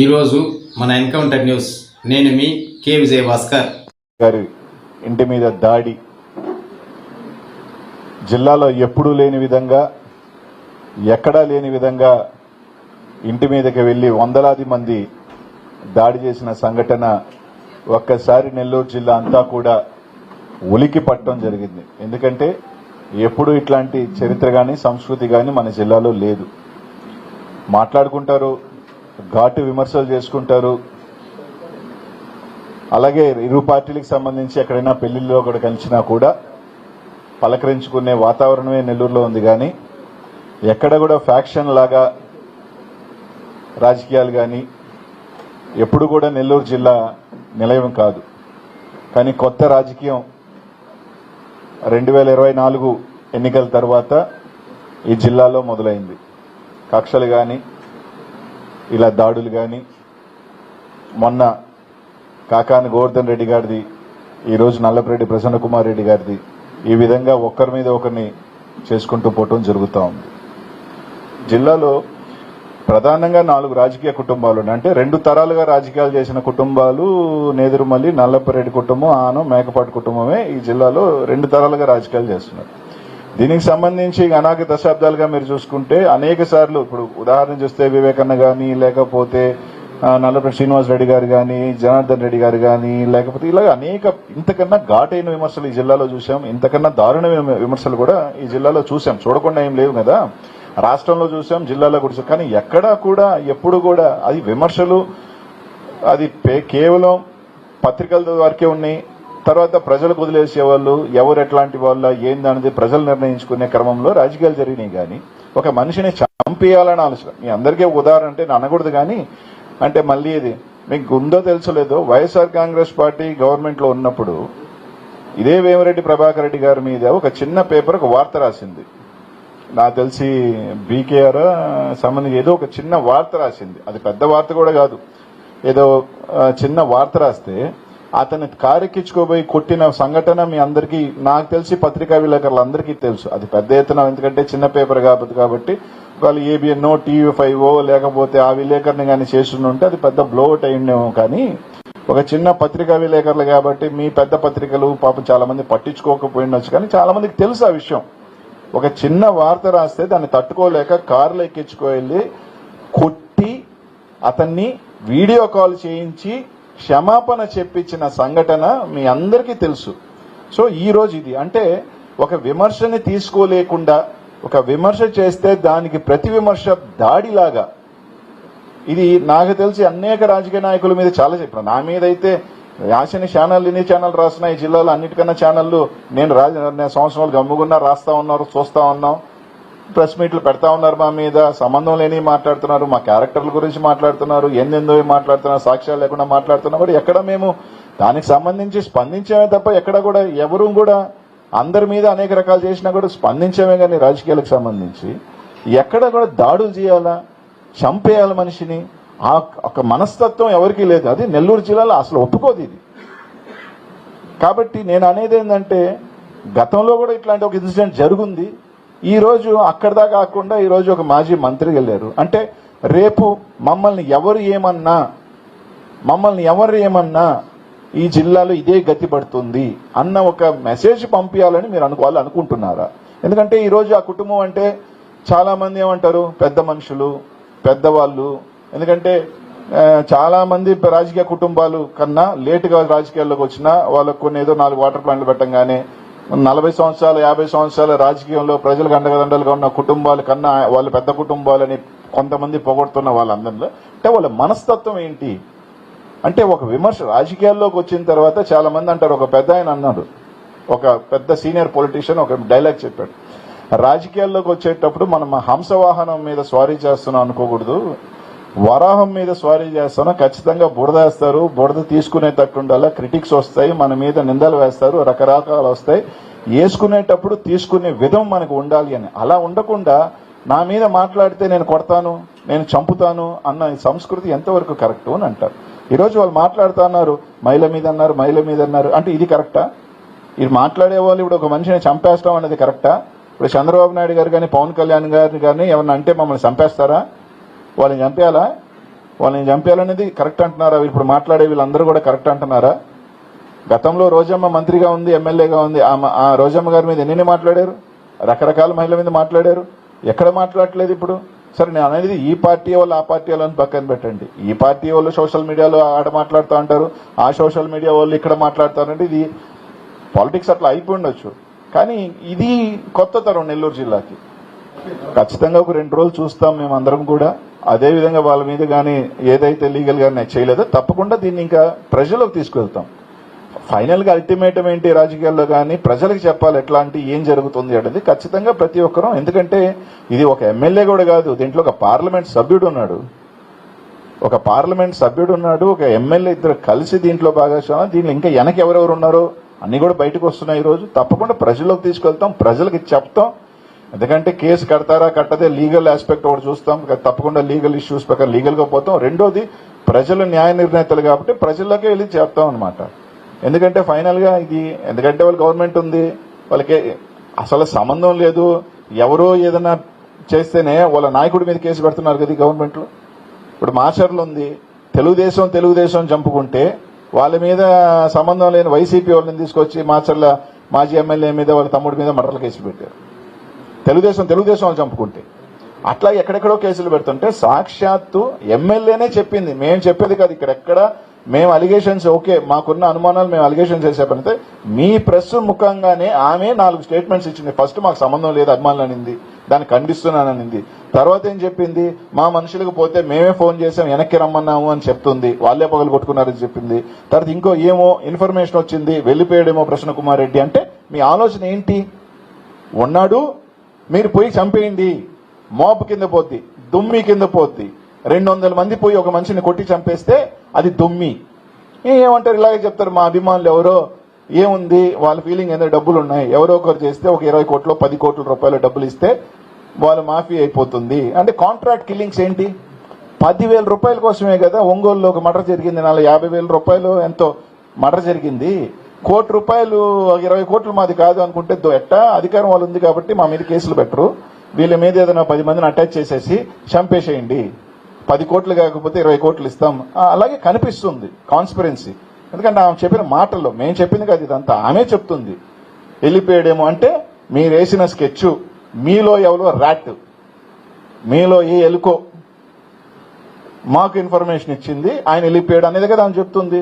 ఈరోజు మన encounter news. నేను మీ కే విజయ్ భాస్కర్ గారి ఇంటి మీద దాడి. జిల్లాలో ఎప్పుడూ లేని విధంగా ఎక్కడా లేని విధంగా ఇంటి మీదకి వెళ్ళి వందలాది మంది దాడి చేసిన సంఘటన ఒక్కసారి నెల్లూరు జిల్లా అంతా కూడా ఉలికి పట్టడం జరిగింది. ఎందుకంటే ఎప్పుడు ఇట్లాంటి చరిత్ర కానీ సంస్కృతి కానీ మన జిల్లాలో లేదు. మాట్లాడుకుంటారు ఘాటు విమర్శలు చేసుకుంటారు. అలాగే ఇరు పార్టీలకు సంబంధించి ఎక్కడైనా పెళ్ళిల్లో ఒకటి కలిసినా కూడా పలకరించుకునే వాతావరణమే నెల్లూరులో ఉంది కానీ ఎక్కడ కూడా ఫ్యాక్షన్ లాగా రాజకీయాలు కానీ ఎప్పుడు కూడా నెల్లూరు జిల్లా నిలయం కాదు. కానీ కొత్త రాజకీయం రెండు వేల ఇరవై నాలుగు ఎన్నికల తర్వాత ఈ జిల్లాలో మొదలైంది. కక్షలు కానీ ఇలా దాడులు కానీ మొన్న కాకాని గోవర్ధన్ రెడ్డి గారిది ఈరోజు నల్లపరెడ్డి ప్రసన్న కుమార్ రెడ్డి గారిది ఈ విధంగా ఒక్కరి మీద ఒకరిని చేసుకుంటూ పోవటం జరుగుతూ ఉంది. జిల్లాలో ప్రధానంగా నాలుగు రాజకీయ కుటుంబాలు ఉన్నాయి. అంటే రెండు తరాలుగా రాజకీయాలు చేసిన కుటుంబాలు నేదురుమల్లి నల్లపరెడ్డి కుటుంబం ఆనం మేకపాటి కుటుంబమే ఈ జిల్లాలో రెండు తరాలుగా రాజకీయాలు చేస్తున్నారు. దీనికి సంబంధించి అనాగ దశాబ్దాలుగా మీరు చూసుకుంటే అనేక సార్లు ఇప్పుడు ఉదాహరణ చూస్తే వివేకన్న గాని లేకపోతే నల్లపల్లి శ్రీనివాస్ రెడ్డి గారు కానీ జనార్దన్ రెడ్డి గారు కానీ లేకపోతే ఇలాగ అనేక ఇంతకన్నా ఘాటైన విమర్శలు ఈ జిల్లాలో చూసాం ఇంతకన్నా దారుణమైన విమర్శలు కూడా ఈ జిల్లాలో చూసాం చూడకుండా ఏం లేవు కదా. రాష్ట్రంలో చూసాం జిల్లాలో కూడా కానీ ఎక్కడా కూడా ఎప్పుడు కూడా అది విమర్శలు అది పే- కేవలం పత్రికల వరకే ఉన్నాయి. తర్వాత ప్రజలకు వదిలేసేవాళ్ళు ఎవరు ఎట్లాంటి వాళ్ళ ఏందనేది ప్రజలు నిర్ణయించుకునే క్రమంలో రాజకీయాలు జరిగినాయి కానీ ఒక మనిషిని చంపేయాలని ఆలోచన. మీ అందరికీ ఉదాహరణ అంటే అనకూడదు కానీ అంటే మళ్ళీ ఇది మీకు ఉందో తెలుసలేదో వైఎస్ఆర్ కాంగ్రెస్ పార్టీ గవర్నమెంట్లో ఉన్నప్పుడు ఇదే వేమిరెడ్డి ప్రభాకర్ రెడ్డి గారి మీద ఒక చిన్న పేపర్ ఒక వార్త రాసింది. నాకు తెలిసి బీకేఆర్ సంబంధించి ఏదో ఒక చిన్న వార్త రాసింది. అది పెద్ద వార్త కూడా కాదు. ఏదో చిన్న వార్త రాస్తే అతను కారెక్కించుకోబోయి కొట్టిన సంఘటన మీ అందరికీ నాకు తెలిసి పత్రికా విలేకరులందరికీ తెలుసు. అది పెద్ద ఎత్తున ఎందుకంటే చిన్న పేపర్ కాబట్టి కాబట్టి వాళ్ళు ఏబిఎన్ఓ టీవీ ఫైవ్ లేకపోతే ఆ విలేకరుని కానీ చేస్తుంటే అది పెద్ద బ్లోఅవుట్ అయ్యిండేమో. కానీ ఒక చిన్న పత్రికా విలేకరులు కాబట్టి మీ పెద్ద పత్రికలు పాపం చాలా మంది పట్టించుకోకపోయిండొచ్చు. కానీ చాలా మందికి తెలుసు ఆ విషయం. ఒక చిన్న వార్త రాస్తే దాన్ని తట్టుకోలేక కారులో ఎక్కించుకోవెళ్ళి కొట్టి అతన్ని వీడియో కాల్ చేయించి క్షమాపణ చెప్పించిన సంఘటన మీ అందరికీ తెలుసు. సో ఈ రోజు ఇది. అంటే ఒక విమర్శని తీసుకోలేకుండా ఒక విమర్శ చేస్తే దానికి ప్రతి విమర్శ దాడిలాగా. ఇది నాకు తెలిసి అనేక రాజకీయ నాయకుల మీద చాలా చెప్పిన. నా మీద అయితే రాసిన ఛానల్ ఎన్ని ఛానల్ రాసిన ఈ జిల్లాలో అన్నిటికన్నా ఛానళ్ళు నేను రాజ సంవత్సరాలు గమ్ముగున్నా రాస్తా ఉన్నారు చూస్తా ఉన్నాం. ప్రెస్ మీట్లు పెడతా ఉన్నారు మా మీద సంబంధం లేని మాట్లాడుతున్నారు మా క్యారెక్టర్ల గురించి మాట్లాడుతున్నారు ఎన్నెందో మాట్లాడుతున్నారు సాక్ష్యాలు లేకుండా మాట్లాడుతున్నారు. ఎక్కడ మేము దానికి సంబంధించి స్పందించామే తప్ప ఎక్కడ కూడా ఎవరు కూడా అందరి మీద అనేక రకాలు చేసినా కూడా స్పందించామే కానీ రాజకీయాలకు సంబంధించి ఎక్కడ కూడా దాడులు చేయాలా చంపేయాలి మనిషిని ఆ ఒక మనస్తత్వం ఎవరికీ లేదు. అది నెల్లూరు జిల్లాలో అసలు ఒప్పుకోదు ఇది. కాబట్టి నేను అనేది ఏంటంటే గతంలో కూడా ఇట్లాంటి ఒక ఇన్సిడెంట్ జరుగుంది. ఈరోజు అక్కడదా కాకుండా ఈరోజు ఒక మాజీ మంత్రి వెళ్ళారు. అంటే రేపు మమ్మల్ని ఎవరు ఏమన్నా మమ్మల్ని ఎవరు ఏమన్నా ఈ జిల్లాలో ఇదే గతి పడుతుంది అన్న ఒక మెసేజ్ పంపించాలని మీరు అనుకోవాలి అనుకుంటున్నారా? ఎందుకంటే ఈరోజు ఆ కుటుంబం అంటే చాలామంది ఏమంటారు? పెద్ద మనుషులు పెద్దవాళ్ళు. ఎందుకంటే చాలామంది చాలా మంది రాజకీయ కుటుంబాలు కన్నా లేటుగా రాజకీయాల్లోకి వచ్చినా వాళ్ళకు కొన్ని ఏదో నాలుగు వాటర్ ప్లాంట్లు పెట్టంగానే నలభై సంవత్సరాలు యాభై సంవత్సరాల రాజకీయంలో ప్రజలకు అండగదండలుగా ఉన్న కుటుంబాల కన్నా వాళ్ళ పెద్ద కుటుంబాలని కొంతమంది పొగొడుతున్న వాళ్ళందరిలో అంటే వాళ్ళ మనస్తత్వం ఏంటి? అంటే ఒక విమర్శ రాజకీయాల్లోకి వచ్చిన తర్వాత చాలా మంది అంటారు ఒక పెద్ద ఆయన అన్నాడు ఒక పెద్ద సీనియర్ పొలిటీషియన్ ఒక డైలాగ్ చెప్పాడు. రాజకీయాల్లోకి వచ్చేటప్పుడు మనం హంసవాహనం మీద స్వారీ చేస్తున్నాం అనుకోకూడదు. వరాహం మీద స్వారీ చేస్తాను. ఖచ్చితంగా బురద వేస్తారు. బురద తీసుకునేటట్టు ఉండాలా క్రిటిక్స్ వస్తాయి. మన మీద నిందలు వేస్తారు. రకరకాలు వస్తాయి. వేసుకునేటప్పుడు తీసుకునే విధం మనకు ఉండాలి అని. అలా ఉండకుండా నా మీద మాట్లాడితే నేను కొడతాను నేను చంపుతాను అన్న సంస్కృతి ఎంతవరకు కరెక్ట్ అని అంటారు. ఈరోజు వాళ్ళు మాట్లాడుతా అన్నారు మహిళ మీద అన్నారు మహిళ మీద అన్నారు. అంటే ఇది కరెక్టా? ఇది మాట్లాడే వాళ్ళు ఇప్పుడు ఒక మనిషిని చంపేస్తాం అనేది కరెక్టా? ఇప్పుడు చంద్రబాబు నాయుడు గారు కానీ పవన్ కళ్యాణ్ గారిని కానీ ఏమన్నా అంటే మమ్మల్ని చంపేస్తారా? వాళ్ళని చంపేయాలా? వాళ్ళని చంపేయాలనేది కరెక్ట్ అంటున్నారా? ఇప్పుడు మాట్లాడే వీళ్ళందరూ కూడా కరెక్ట్ అంటున్నారా? గతంలో రోజమ్మ మంత్రిగా ఉంది ఎమ్మెల్యేగా ఉంది. ఆ- రోజమ్మ గారి మీద ఎన్ని మాట్లాడారు? రకరకాల మహిళల మీద మాట్లాడారు. ఎక్కడ మాట్లాడట్లేదు ఇప్పుడు? సరే నేను అనేది ఈ పార్టీ వాళ్ళు ఆ పార్టీ వాళ్ళని పక్కన పెట్టండి. ఈ పార్టీ వాళ్ళు సోషల్ మీడియాలో ఆడ మాట్లాడుతూ ఉంటారు ఆ సోషల్ మీడియా వాళ్ళు ఇక్కడ మాట్లాడతారంటే ఇది పాలిటిక్స్ అట్లా అయిపోయి ఉండొచ్చు. కానీ ఇది కొత్త తరం నెల్లూరు జిల్లాకి. ఖచ్చితంగా ఒక రెండు రోజులు చూస్తాం మేము అందరం కూడా. అదే విధంగా వాళ్ళ మీద కానీ ఏదైతే లీగల్గా చేయలేదో తప్పకుండా దీన్ని ఇంకా ప్రజలకు తీసుకెళ్తాం ఫైనల్గా అల్టిమేటం ఏంటి రాజకీయాల్లో కానీ ప్రజలకు చెప్పాలి ఎట్లాంటి ఏం జరుగుతుంది అనేది ఖచ్చితంగా ప్రతి ఒక్కరూ. ఎందుకంటే ఇది ఒక ఎమ్మెల్యే కూడా కాదు దీంట్లో ఒక పార్లమెంట్ సభ్యుడు ఉన్నాడు. ఒక పార్లమెంట్ సభ్యుడు ఉన్నాడు ఒక ఎమ్మెల్యే ఇద్దరు కలిసి దీంట్లో భాగస్వామ్యం. దీనిలో ఇంకా వెనక ఎవరెవరు ఉన్నారో అన్నీ కూడా బయటకు వస్తున్నాయి ఈరోజు. రోజు తప్పకుండా ప్రజల్లోకి తీసుకెళ్తాం ప్రజలకి చెప్తాం. ఎందుకంటే కేసు కడతారా కట్టదే లీగల్ ఆస్పెక్ట్ ఒకటి చూస్తాం. తప్పకుండా లీగల్ ఇష్యూస్ ప్రకారం లీగల్గా పోతాం. రెండోది ప్రజలు న్యాయ నిర్ణేతలు కాబట్టి ప్రజల్లోకే వెళ్ళి చెప్తాం అనమాట ఎందుకంటే ఫైనల్గా ఇది ఎందుకంటే వాళ్ళ గవర్నమెంట్ ఉంది. వాళ్ళకి అసలు సంబంధం లేదు. ఎవరో ఏదైనా చేస్తేనే వాళ్ళ నాయకుడి మీద కేసు పెడుతున్నారు కదా గవర్నమెంట్లో ఇప్పుడు మాచర్లు ఉంది. తెలుగుదేశం తెలుగుదేశం చంపుకుంటే వాళ్ళ మీద సంబంధం లేని వైసీపీ వాళ్ళని తీసుకొచ్చి మాచర్ల మాజీ ఎమ్మెల్యే మీద వాళ్ళ తమ్ముడి మీద మర్డర్ల కేసు పెట్టారు. తెలుగుదేశం తెలుగుదేశం వాళ్ళు చంపుకుంటే. అట్లా ఎక్కడెక్కడో కేసులు పెడుతుంటే సాక్షాత్తు ఎమ్మెల్యేనే చెప్పింది. మేము చెప్పేది కాదు ఇక్కడ ఎక్కడ మేము అలిగేషన్స్ ఓకే మాకున్న అనుమానాలు మేము అలిగేషన్స్ చేసేపడితే మీ ప్రెస్ ముఖంగానే ఆమె నాలుగు స్టేట్మెంట్స్ ఇచ్చింది. ఫస్ట్ మాకు సంబంధం లేదు అభిమానులు అనింది దాన్ని ఖండిస్తున్నాననింది తర్వాత ఏం చెప్పింది? మా మనుషులకు పోతే మేమే ఫోన్ చేసాం వెనక్కి రమ్మన్నాము అని చెప్తుంది. వాళ్ళే పగలు కొట్టుకున్నారని చెప్పింది. తర్వాత ఇంకో ఏమో ఇన్ఫర్మేషన్ వచ్చింది వెళ్ళిపోయాడేమో ప్రసన్న కుమార్ రెడ్డి అంటే మీ ఆలోచన ఏంటి? ఉన్నాడు మీరు పోయి చంపేయండి. మోపు కింద పోద్ది దుమ్మి కింద పోద్ది. రెండు వందల మంది పోయి ఒక మనిషిని కొట్టి చంపేస్తే అది దుమ్మి. ఏమంటారు? ఇలాగే చెప్తారు మా అభిమానులు ఎవరో. ఏముంది? వాళ్ళ ఫీలింగ్ ఏదో? డబ్బులు ఉన్నాయి ఎవరో ఒకరు చేస్తే ఒక ఇరవై కోట్లు పది కోట్ల రూపాయలు డబ్బులు ఇస్తే వాళ్ళు మాఫీ అయిపోతుంది. అంటే కాంట్రాక్ట్ కిల్లింగ్స్ ఏంటి? పదివేల రూపాయల కోసమే కదా ఒంగోలులో ఒక మటర్ జరిగింది. నాలుగు యాభై వేల రూపాయలు ఎంతో మటర్ జరిగింది. కోటి రూపాయలు ఇరవై కోట్లు మాది కాదు అనుకుంటే ఎట్టా? అధికారం వాళ్ళు ఉంది కాబట్టి మా మీద కేసులు పెట్టరు. వీళ్ళ మీద ఏదైనా పది మందిని అటాచ్ చేసేసి చంపేసేయండి. పది కోట్లు కాకపోతే ఇరవై కోట్లు ఇస్తాం. అలాగే కనిపిస్తుంది కాన్స్పిరెన్సీ ఎందుకంటే ఆమె చెప్పిన మాటల్లో మేము చెప్పింది కాదు ఇదంతా ఆమె చెప్తుంది. వెళ్ళిపోయాడేమో అంటే మీరు వేసిన స్కెచ్ మీలో ఎవరో ర్యాట్ మీలో ఏ ఎలుకో మాకు ఇన్ఫర్మేషన్ ఇచ్చింది ఆయన వెళ్ళిపోయాడు అనేది కదా ఆమె చెప్తుంది.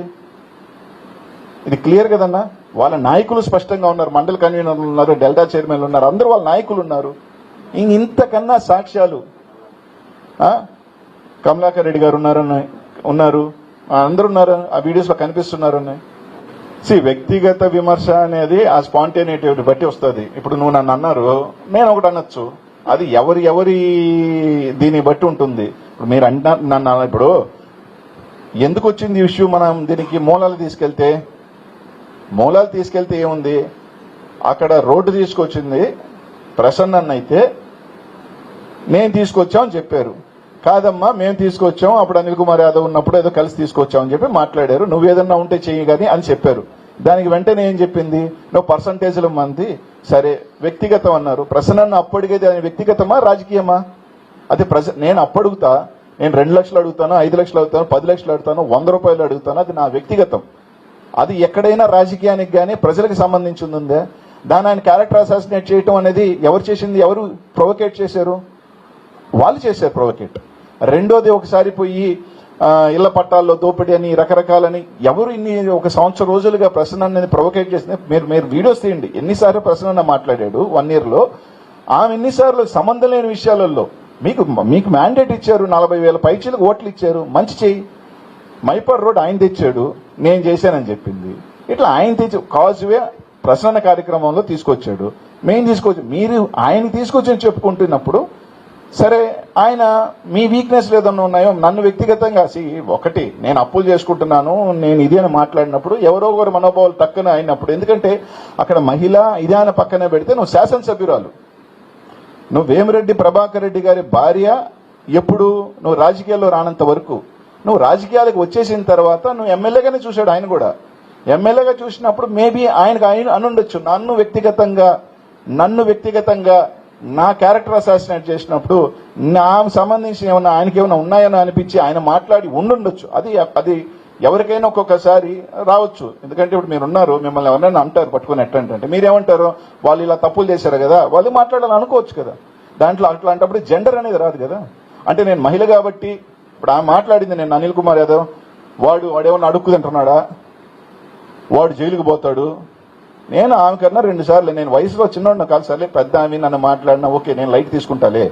ఇది క్లియర్ కదన్నా? వాళ్ళ నాయకులు స్పష్టంగా ఉన్నారు. మండల కన్వీనర్లు ఉన్నారు డెల్టా చైర్మన్లు ఉన్నారు. అందరూ వాళ్ళ నాయకులు ఉన్నారు. ఇంక ఇంతకన్నా సాక్ష్యాలు కమలాకర్ రెడ్డి గారు ఉన్నారని ఉన్నారు. ఆ, ఉన్నారు. ఆ వీడియోస్లో కనిపిస్తున్నారని. సి వ్యక్తిగత విమర్శ అనేది ఆ స్పాంటేనిటీ బట్టి వస్తుంది. ఇప్పుడు నువ్వు నన్ను అన్నారు. నేను ఒకటి అనొచ్చు. అది ఎవరి ఎవరి దీన్ని బట్టి ఉంటుంది. ఇప్పుడు మీరు అంటున్నారు నన్ను ఇప్పుడు ఎందుకు వచ్చింది ఈ ఇష్యూ మనం దీనికి మూలాలు తీసుకెళ్తే? మూలాలు తీసుకెళ్తే ఏముంది? అక్కడ రోడ్డు తీసుకొచ్చింది ప్రసన్న అయితే నేను తీసుకొచ్చామని చెప్పారు. కాదమ్మా మేము తీసుకొచ్చాం అప్పుడు అనిల్ కుమార్ యాదవ్ ఉన్నప్పుడు ఏదో కలిసి తీసుకొచ్చామని చెప్పి మాట్లాడారు. నువ్వేదన్నా ఉంటే చెయ్యి కానీ అని చెప్పారు. దానికి వెంటనే ఏం చెప్పింది? నువ్వు పర్సంటేజ్ల మంది సరే వ్యక్తిగతం అన్నారు. ప్రసన్న అప్పటికే అది వ్యక్తిగతమా రాజకీయమా? అది ప్రజ నేను అప్పడుగుతా. నేను రెండు లక్షలు అడుగుతాను ఐదు లక్షలు అడుగుతాను పది లక్షలు అడుగుతాను వంద రూపాయలు అడుగుతాను అది నా వ్యక్తిగతం. అది ఎక్కడైనా రాజకీయానికి కానీ ప్రజలకు సంబంధించి ఉందా దాని ఆయన క్యారెక్టర్ అసాసినేట్ చేయటం అనేది ఎవరు చేసింది? ఎవరు ప్రొవకేట్ చేశారు? వాళ్ళు చేశారు ప్రొవకేట్ రెండోది ఒకసారి పోయి ఇళ్ళ పట్టాల్లో దోపిడీ అని రకరకాలని ఎవరు ఇన్ని ఒక సంవత్సరం రోజులుగా ప్రసన్న అనేది ప్రొవోకేట్ చేసింది? మీరు మీరు వీడియోస్ తీయండి. ఎన్నిసార్లు ప్రసన్న మాట్లాడాడు వన్ ఇయర్లో ఆమె ఎన్నిసార్లు సంబంధం లేని విషయాలలో మీకు మీకు మ్యాండేట్ ఇచ్చారు నలభై వేల పైచీలకు ఓట్లు ఇచ్చారు. మంచి చేయి. మైపర్ రోడ్ ఆయన తెచ్చాడు నేను చేశానని చెప్పింది. ఇట్లా ఆయన తెచ్చి కాజ్వే ప్రసన్న కార్యక్రమంలో తీసుకొచ్చాడు. మేము తీసుకొచ్చి మీరు ఆయన తీసుకొచ్చి చెప్పుకుంటున్నప్పుడు సరే ఆయన మీ వీక్నెస్ ఏదన్నా ఉన్నాయో నన్ను వ్యక్తిగతంగా సి ఒకటి నేను అప్పులు చేసుకుంటున్నాను నేను ఇది అని మాట్లాడినప్పుడు ఎవరో ఒకరు మనోభావాలు తక్కువ అయినప్పుడు ఎందుకంటే అక్కడ మహిళ ఇదే అని పక్కనే పెడితే నువ్వు శాసనసభ్యురాలు. నువ్వు వేమిరెడ్డి ప్రభాకర్ రెడ్డి గారి భార్య ఎప్పుడు నువ్వు రాజకీయాల్లో రానంత వరకు నువ్వు రాజకీయాలకు వచ్చేసిన తర్వాత నువ్వు ఎమ్మెల్యేగానే చూశాడు ఆయన కూడా. ఎమ్మెల్యేగా చూసినప్పుడు మేబీ ఆయనకు ఆయన అనుండొచ్చు నన్ను వ్యక్తిగతంగా నన్ను వ్యక్తిగతంగా నా క్యారెక్టర్ అసాసినేట్ చేసినప్పుడు నా సంబంధించిన ఏమన్నా ఆయనకి ఏమైనా ఉన్నాయని అనిపించి ఆయన మాట్లాడి ఉండుండొచ్చు. అది అది ఎవరికైనా ఒక్కొక్కసారి రావచ్చు. ఎందుకంటే ఇప్పుడు మీరు ఉన్నారు మిమ్మల్ని ఎవరైనా అంటారు పట్టుకుని ఎట్టంటే మీరేమంటారు? వాళ్ళు ఇలా తప్పులు చేశారు కదా వాళ్ళు మాట్లాడాలని అనుకోవచ్చు కదా. దాంట్లో అట్లాంటప్పుడు జెండర్ అనేది రాదు కదా. అంటే నేను మహిళ కాబట్టి ఇప్పుడు ఆమె మాట్లాడింది నేను అనిల్ కుమార్ యాదవ్. వాడు వాడేమన్నా అడుక్కు వాడు జైలుకు పోతాడు. నేను ఆమె కన్నా రెండు సార్లు నేను వయసులో చిన్నోడిన కాదు సర్లే పెద్ద ఆమె నన్ను మాట్లాడినా ఓకే నేను లైట్ తీసుకుంటాలే.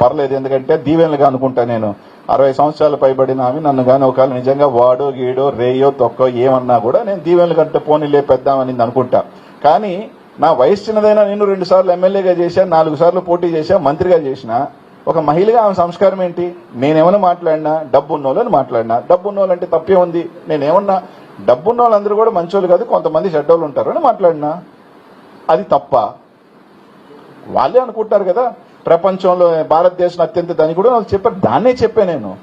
పర్లేదు ఎందుకంటే దీవెనలుగా అనుకుంటా నేను. అరవై సంవత్సరాలు పైబడిన ఆమె నన్ను కానీ ఒకవేళ నిజంగా వాడో గీడో రేయో తొక్కో ఏమన్నా కూడా నేను దీవెనలు కంటే పోనీలే పెద్దామని అనుకుంటా. కానీ నా వయసు చిన్నదైనా నేను రెండు సార్లు ఎమ్మెల్యేగా చేశా నాలుగు సార్లు పోటీ చేశా మంత్రిగా చేసినా ఒక మహిళగా ఆమె సంస్కారం ఏంటి? నేనేమన్నా మాట్లాడినా డబ్బు ఉన్నోళ్ళని మాట్లాడినా. డబ్బు ఉన్నోళ్ళు అంటే తప్పే ఉంది. నేనేమన్నా డబ్బున్న వాళ్ళందరూ కూడా మంచోళ్ళు కాదు కొంతమంది చెడ్డోళ్ళు ఉంటారు అని మాట్లాడినా. అది తప్ప. వాళ్ళే అనుకుంటారు కదా ప్రపంచంలో భారతదేశం అత్యంత దాన్ని కూడా వాళ్ళు చెప్పారు. దాన్నే చెప్పా నేను.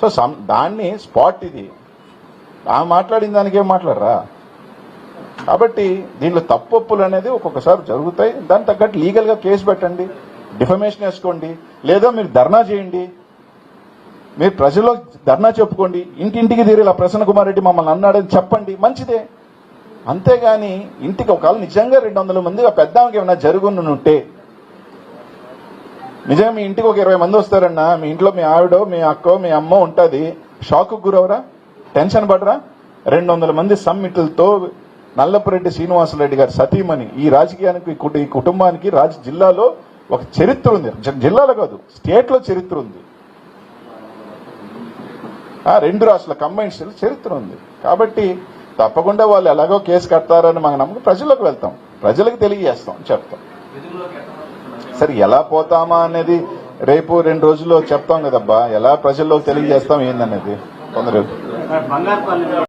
సో సం- దాన్ని స్పాట్ ఇది. ఆ మాట్లాడిన దానికి ఏం మాట్లాడరా? కాబట్టి దీనిలో తప్పొప్పులు అనేది ఒక్కొక్కసారి జరుగుతాయి. దాని తగ్గట్టు లీగల్గా కేసు పెట్టండి డిఫమేషన్ వేసుకోండి. లేదా మీరు ధర్నా చేయండి. మీరు ప్రజల్లో ధర్నా చెప్పుకోండి. ఇంటింటికి తీరి ఇలా ప్రసన్న కుమార్ రెడ్డి మమ్మల్ని అన్నాడని చెప్పండి. మంచిదే. అంతేగాని ఇంటికి ఒకవేళ నిజంగా రెండు వందల మంది ఆ పెద్ద ఆమెకి ఏమైనా జరుగునుంటే నిజంగా మీ ఇంటికి ఒక ఇరవై మంది వస్తారన్నా మీ ఇంట్లో మీ ఆవిడో మీ అక్కో మీ అమ్మో ఉంటుంది. షాక్ గురవరా? టెన్షన్ పడరా? రెండు వందల మంది సమ్మిట్లతో నల్లపురెడ్డి శ్రీనివాసరెడ్డి గారి సతీమణి ఈ రాజకీయానికి కుటు- ఈ కుటుంబానికి రాజ జిల్లాలో ఒక చరిత్ర ఉంది. జిల్లాలో కాదు స్టేట్లో చరిత్ర ఉంది. ఆ, రెండు రాష్ట్రాల కంబైన్ స్టేట్ చరిత్ర ఉంది. కాబట్టి తప్పకుండా వాళ్ళు ఎలాగో కేసు కడతారని మనం నమ్మకం ప్రజల్లోకి వెళ్తాం. ప్రజలకు తెలియజేస్తాం చెప్తాం. సరే ఎలా పోతామా అనేది రేపు రెండు రోజుల్లో చెప్తాం కదబ్బా. ఎలా ప్రజల్లోకి తెలియజేస్తాం ఏందనేది? కొందరు